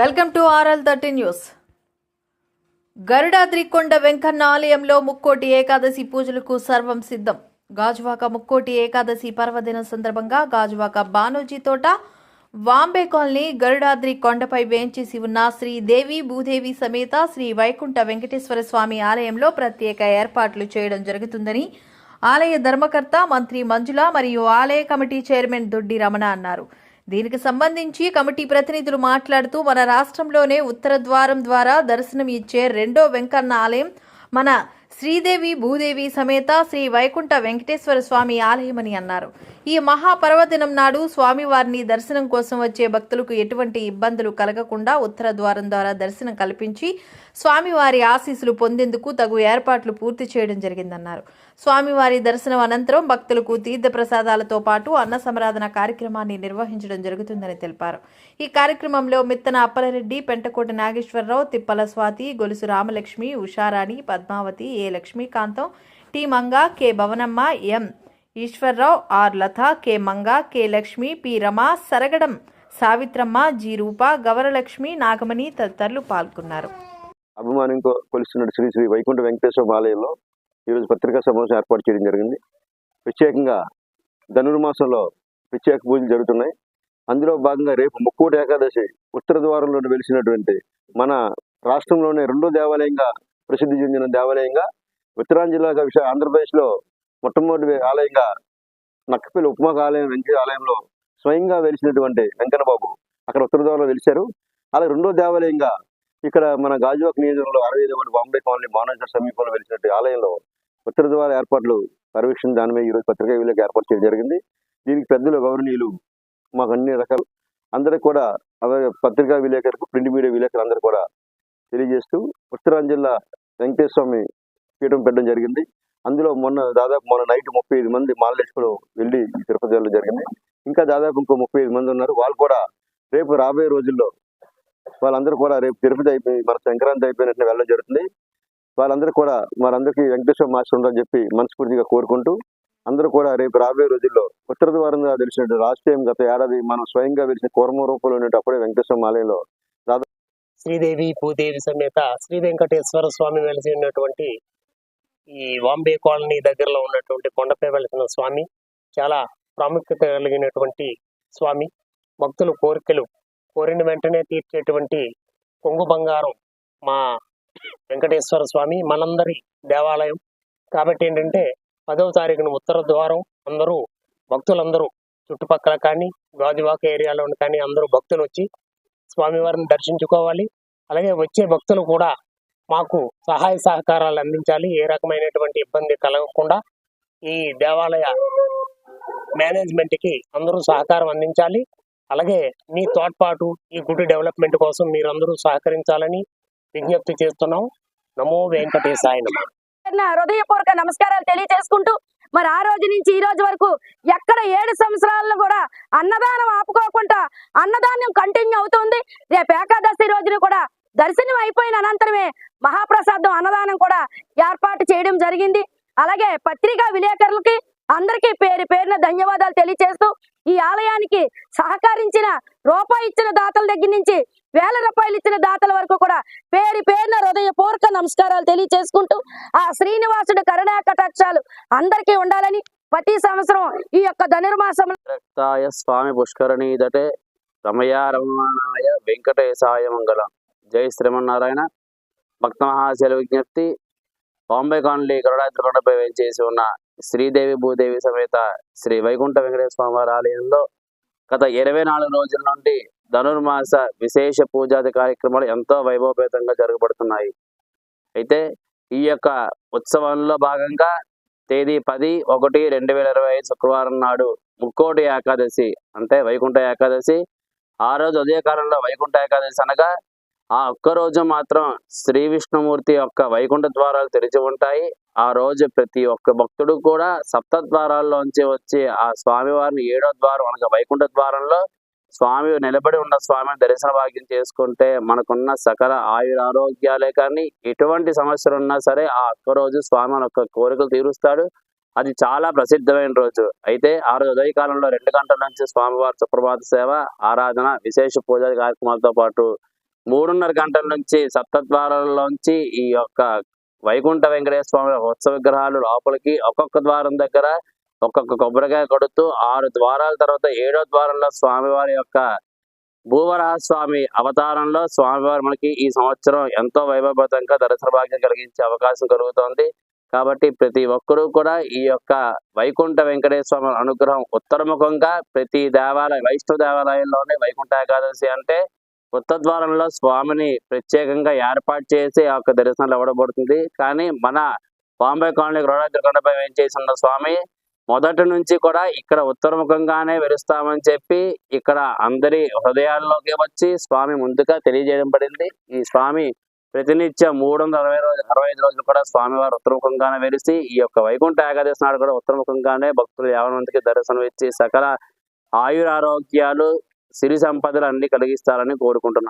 Welcome to RL thirty news. Garudadri కొండ వెంకన్న ఆలయంలో ముక్కోటి ఏకాదశి పూజలకు సర్వం సిద్ధం. గాజువాక ముక్కోటి ఏకాదశి పర్వదిన సందర్భంగా గాజువాక బానోజీ తోట వాంబే కాలనీ గరుడాద్రి కొండపై వేంచేసి ఉన్న శ్రీదేవి భూదేవి సమేత శ్రీ వైకుంఠ వెంకటేశ్వర స్వామి ఆలయంలో ప్రత్యేక ఏర్పాట్లు చేయడం జరుగుతుందని ఆలయ ధర్మకర్త మంత్రి మంజుల మరియు ఆలయ కమిటీ చైర్మన్ దొడ్డి రమణ అన్నారు. దీనికి సంబంధించి కమిటీ ప్రతినిధులు మాట్లాడుతూ మన రాష్ట్రంలోనే ఉత్తర ద్వారం ద్వారా దర్శనం ఇచ్చే రెండో వెంకన్న ఆలయం మన శ్రీదేవి భూదేవి సమేత శ్రీ వైకుంఠ వెంకటేశ్వర స్వామి ఆలయమని అన్నారు. ఈ మహాపర్వదినం నాడు స్వామివారిని దర్శనం కోసం వచ్చే భక్తులకు ఎటువంటి ఇబ్బందులు కలగకుండా ఉత్తర ద్వారం ద్వారా దర్శనం కల్పించి స్వామివారి ఆశీస్సులు పొందేందుకు తగు ఏర్పాట్లు పూర్తి చేయడం జరిగిందన్నారు. స్వామివారి దర్శనం అనంతరం భక్తులకు తీర్థ ప్రసాదాలతో పాటు అన్న సమరాధన కార్యక్రమాన్ని నిర్వహించడం జరుగుతుందని తెలిపారు. ఈ కార్యక్రమంలో Mittana Appalareddy Pentakota Nageswara Rao Tippala Swathi Golusu Ramalakshmi Usharani Padmavati A Lakshmikantham T Manga K Bhavanamma M Eshwarrao R Latha K Manga K Lakshmi P Rama Saragadam Savitramma G Roopa Gavaralakshmi Nagamani తదితరులు పాల్గొన్నారు. అభిమానం కొలుస్తున్న శ్రీ శ్రీ వైకుంఠ వెంకటేశ్వర ఆలయంలో ఈరోజు పత్రికా సమావేశం ఏర్పాటు చేయడం జరిగింది. ప్రత్యేకంగా ధనుర్మాసంలో ప్రత్యేక పూజలు జరుగుతున్నాయి. అందులో భాగంగా రేపు ముక్కోటి ఏకాదశి ఉత్తర ద్వారంలో వెలిసినటువంటి మన రాష్ట్రంలోనే రెండో దేవాలయంగా ప్రసిద్ధి చెందిన దేవాలయంగా ఉత్తరాంధ్రలాగా విషయ ఆంధ్రప్రదేశ్లో మొట్టమొదటి ఆలయంగా నక్కపల్లి ఉపమాక ఆలయం వెంకట ఆలయంలో స్వయంగా వెలిసినటువంటి వెంకన్నబాబు అక్కడ ఉత్తర ద్వారంలో వెలిశారు. అలాగే రెండో దేవాలయంగా ఇక్కడ మన గాజువాక్ నియోజకవర్గంలో అరవై ఐదు ఒకటి బాంబే కాలనీ మానవజర్ సమీపంలో వెలిసినటువంటి ఆలయంలో ఉత్తర ద్వార ఏర్పాట్లు పర్యవేక్షణ దాని మీద ఈరోజు పత్రికా విలేక ఏర్పాటు చేయడం జరిగింది. దీనికి పెద్దలు గౌరవనీయులు మాకు అన్ని రకాలు అందరికి కూడా అలాగే పత్రికా విలేకరులకు ప్రింట్ మీడియా విలేకరులు అందరూ కూడా తెలియజేస్తూ ఉత్తరాంధ్ర జిల్లా వెంకటేశ్వర స్వామి పీఠం పెట్టడం జరిగింది. అందులో మొన్న దాదాపు మొన్న నైట్ ముప్పై ఐదు మంది మాలలేసుకుని వెళ్ళి ఈ తిరుపతి వెళ్ళడం జరిగింది. ఇంకా దాదాపు ఇంకో ముప్పై ఐదు మంది ఉన్నారు. వాళ్ళు కూడా రేపు రాబోయే రోజుల్లో వాళ్ళందరూ కూడా రేపు తిరుపతి అయిపోయి మన సంక్రాంతి అయిపోయినట్టు వెళ్ళడం జరుగుతుంది. వాళ్ళందరూ కూడా మనందరికీ వెంకటేశ్వర మాస్టర్ ఉండాలని చెప్పి మనస్ఫూర్తిగా కోరుకుంటూ అందరూ కూడా రేపు రాబోయే రోజుల్లో ఉత్తర ద్వారంగా తెలిసినట్టు రాష్ట్రీయం గత ఏడాది మనం స్వయంగా వెలిసిన కూర్మ రూపంలో ఉన్నప్పుడు వెంకటేశ్వర ఆలయంలో శ్రీదేవి భూదేవి సమేత శ్రీ వెంకటేశ్వర స్వామి వెలిసి ఉన్నటువంటి ఈ వాంబే కాలనీ దగ్గరలో ఉన్నటువంటి కొండపై వెలిసిన స్వామి చాలా ప్రాముఖ్యత కలిగినటువంటి స్వామి. భక్తులు కోరికలు కోరిన వెంటనే తీర్చేటువంటి కొంగు బంగారం మా వెంకటేశ్వర స్వామి మనందరి దేవాలయం. కాబట్టి ఏంటంటే పదవ తారీఖున ఉత్తర ద్వారం అందరూ భక్తులందరూ చుట్టుపక్కల కానీ గాజువాక ఏరియాలో కానీ అందరూ భక్తులు వచ్చి స్వామివారిని దర్శించుకోవాలి. అలాగే వచ్చే భక్తులు కూడా మాకు సహాయ సహకారాలు అందించాలి. ఏ రకమైనటువంటి ఇబ్బంది కలగకుండా ఈ దేవాలయ మేనేజ్మెంట్కి అందరూ సహకారం అందించాలి. అలాగే మీ తోడ్పాటు ఈ గుడి డెవలప్మెంట్ కోసం మీరందరూ సహకరించాలని విజ్ఞప్తి చేస్తున్నాం. నమో వెంకటేశాయ నమః. నా హృదయపూర్వక నమస్కారాలు తెలియజేసుకుంటూ మరి ఆ రోజు నుంచి ఈ రోజు వరకు ఎక్కడ ఏడు సంవత్సరాలను కూడా అన్నదానం ఆపుకోకుండా అన్నదానం కంటిన్యూ అవుతుంది. రేపు ఏకాదశి రోజున కూడా దర్శనం అయిపోయిన అనంతరమే మహాప్రసాదం అన్నదానం కూడా ఏర్పాటు చేయడం జరిగింది. అలాగే పత్రికా విలేకరులకి అందరికీ పేరు పేరున ధన్యవాదాలు తెలియజేస్తూ ఈ ఆలయానికి సహకరించిన రూపాయి ఇచ్చిన దాతల దగ్గర నుంచి వేల రూపాయలు ఇచ్చిన దాతల వరకు కూడా పేరు పేరున హృదయపూర్వక నమస్కారాలు తెలియజేసుకుంటూ ఆ శ్రీనివాసుడు కరుణా కటాక్షాలు అందరికీ ఉండాలని ప్రతి సంవత్సరం ఈ యొక్క ధనుర్మాసం స్వామి పుష్కరణీదటే రమయ రమణాయ వెంకటేశాయ మంగళం. జై శ్రీమన్నారాయణ. భక్త మహాశైల విజ్ఞప్తి బాంబే కాలనీ గరుడాద్రి కొండపై వేంచేసి ఉన్న శ్రీదేవి భూదేవి సమేత శ్రీ వైకుంఠ వెంకటేశ్వర స్వామి ఆలయంలో గత ఇరవై నాలుగు రోజుల నుండి ధనుర్మాస విశేష పూజాది కార్యక్రమాలు ఎంతో వైభవపేతంగా జరగబడుతున్నాయి. అయితే ఈ యొక్క ఉత్సవంలో భాగంగా తేదీ పది ఒకటి రెండు వేల ఇరవై ఐదు శుక్రవారం నాడు ముక్కోటి ఏకాదశి అంటే వైకుంఠ ఏకాదశి. ఆ రోజు ఉదయకాలంలో వైకుంఠ ఏకాదశి అనగా ఆ ఒక్క రోజు మాత్రం శ్రీ విష్ణుమూర్తి యొక్క వైకుంఠ ద్వారాలు తెరిచి ఉంటాయి. ఆ రోజు ప్రతి ఒక్క భక్తుడు కూడా సప్త ద్వారాల్లోంచి వచ్చి ఆ స్వామివారిని ఏడో ద్వారం అనగా వైకుంఠ ద్వారంలో స్వామి నిలబడి ఉన్న స్వామిని దర్శన భాగ్యం చేసుకుంటే మనకున్న సకల ఆయుర ఆరోగ్యాలే కానీ ఎటువంటి సమస్యలు ఉన్నా సరే ఆ ఒక్క రోజు స్వామి మన యొక్క కోరికలు తీరుస్తాడు. అది చాలా ప్రసిద్ధమైన రోజు. అయితే ఆ రోజు ఉదయకాలంలో రెండు గంటల నుంచి స్వామివారి సుప్రభాత సేవ ఆరాధన విశేష పూజా కార్యక్రమాలతో పాటు మూడున్నర గంటల నుంచి సప్తద్వారాల్లోంచి ఈ యొక్క వైకుంఠ వెంకటేశ్వర స్వామి ఉత్సవ విగ్రహాలు లోపలికి ఒక్కొక్క ద్వారం దగ్గర ఒక్కొక్క కొబ్బరికాయ కొడుతూ ఆరు ద్వారాల తర్వాత ఏడో ద్వారంలో స్వామివారి యొక్క భూవరాహ స్వామి అవతారంలో స్వామివారు మనకి ఈ సంవత్సరం ఎంతో వైభవతంగా దర్శన భాగ్యం కలిగించే అవకాశం కలుగుతోంది. కాబట్టి ప్రతి ఒక్కరూ కూడా ఈ యొక్క వైకుంఠ వెంకటేశ్వర అనుగ్రహం ఉత్తరముఖంగా ప్రతి దేవాలయ వైష్ణవ దేవాలయంలోనే వైకుంఠ ఏకాదశి అంటే కొత్త ద్వారంలో స్వామిని ప్రత్యేకంగా ఏర్పాటు చేసి ఆ యొక్క దర్శనాలు ఇవ్వబడుతుంది. కానీ మన బాంబే కాలనీ గృహరాజకొండపై వేంచేసిన స్వామి మొదటి నుంచి కూడా ఇక్కడ ఉత్తరముఖంగానే వెలుస్తామని చెప్పి ఇక్కడ అందరి హృదయాల్లోకి వచ్చి స్వామి ముందుగా తెలియజేయడం పడింది. ఈ స్వామి ప్రతినిత్యం మూడు వందల అరవై రోజు అరవై ఐదు రోజులు కూడా స్వామివారు ఉత్తరముఖంగానే వెలిసి ఈ యొక్క వైకుంఠ ఏకాదశి నాడు కూడా ఉత్తరముఖంగానే భక్తులు యావన మందికి దర్శనం ఇచ్చి సకల ఆయురారోగ్యాలు సిరి సంపదలు అన్ని కలిగిస్తారని కోరుకుంటున్నాను.